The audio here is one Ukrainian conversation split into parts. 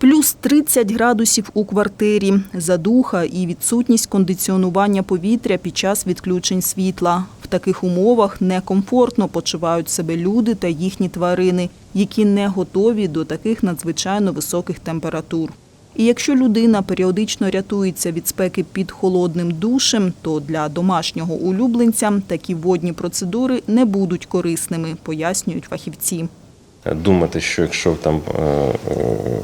Плюс 30 градусів у квартирі, задуха і відсутність кондиціонування повітря під час відключень світла. В таких умовах некомфортно почувають себе люди та їхні тварини, які не готові до таких надзвичайно високих температур. І якщо людина періодично рятується від спеки під холодним душем, то для домашнього улюбленця такі водні процедури не будуть корисними, пояснюють фахівці. Думати, що якщо там е, е,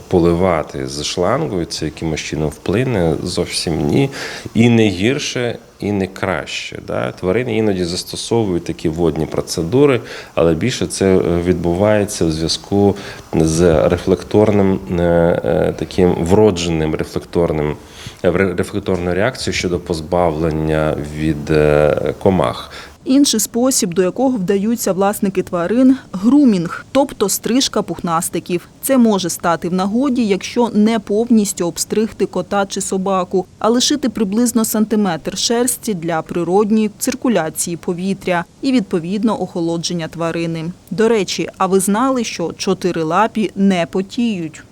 поливати з шлангою, це якимось чином вплине, зовсім ні. І не гірше, і не краще. Да? Тварини іноді застосовують такі водні процедури, але більше це е, відбувається в зв'язку з рефлекторним таким вродженим рефлекторним рефлекторною реакцією щодо позбавлення від комах. Інший спосіб, до якого вдаються власники тварин – грумінг, тобто стрижка пухнастиків. Це може стати в нагоді, якщо не повністю обстригти кота чи собаку, а лишити приблизно сантиметр шерсті для природньої циркуляції повітря і, відповідно, охолодження тварини. До речі, а ви знали, що чотирилапі не потіють?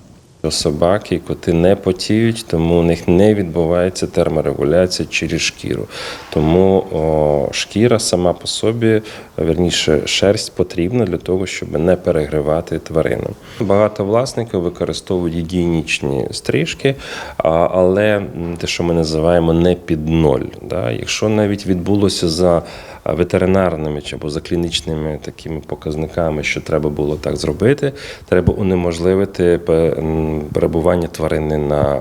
Собаки коти не потіють, тому у них не відбувається терморегуляція через шкіру. Тому о, шкіра сама по собі, верніше, шерсть потрібна для того, щоб не перегрівати тварину. Багато власників використовують гігієнічні стрижки, але те, що ми називаємо не під ноль. Да? Якщо навіть відбулося за ветеринарними чи або за клінічними такими показниками, що треба було так зробити, треба унеможливити перебування тварини на,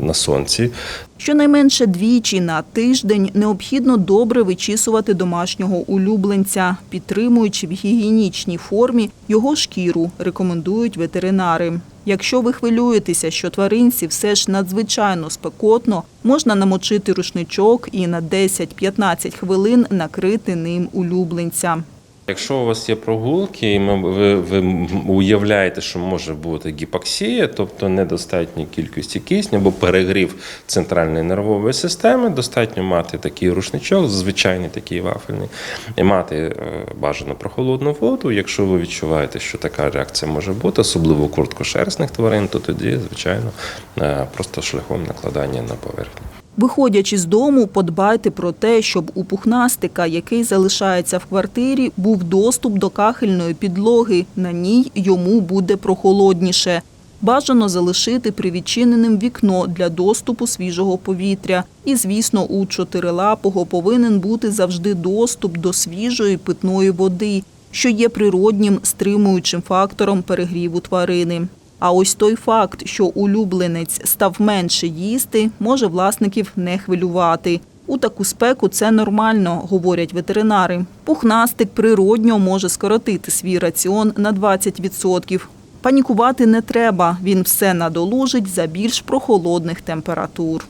на сонці. Щонайменше двічі на тиждень необхідно добре вичісувати домашнього улюбленця, підтримуючи в гігієнічній формі його шкіру, рекомендують ветеринари. Якщо ви хвилюєтеся, що тваринці все ж надзвичайно спекотно, можна намочити рушничок і на 10-15 хвилин накрити ним улюбленця. Якщо у вас є прогулки, і ви, ви уявляєте, що може бути гіпоксія, тобто недостатня кількості кисню або перегрів центральної нервової системи, достатньо мати такий рушничок, звичайний такий вафельний, і мати е, бажано прохолодну воду. Якщо ви відчуваєте, що така реакція може бути, особливо у короткошерстних тварин, то тоді, звичайно, е, просто шляхом накладання на поверхню. Виходячи з дому, подбайте про те, щоб у пухнастика, який залишається в квартирі, був доступ до кахельної підлоги. На ній йому буде прохолодніше. Бажано залишити привідчиненим вікно для доступу свіжого повітря. І, звісно, у чотирилапого повинен бути завжди доступ до свіжої питної води, що є природнім стримуючим фактором перегріву тварини. А ось той факт, що улюбленець став менше їсти, може власників не хвилювати. У таку спеку це нормально, говорять ветеринари. Пухнастик природньо може скоротити свій раціон на 20%. Панікувати не треба, він все надолужить за більш прохолодних температур.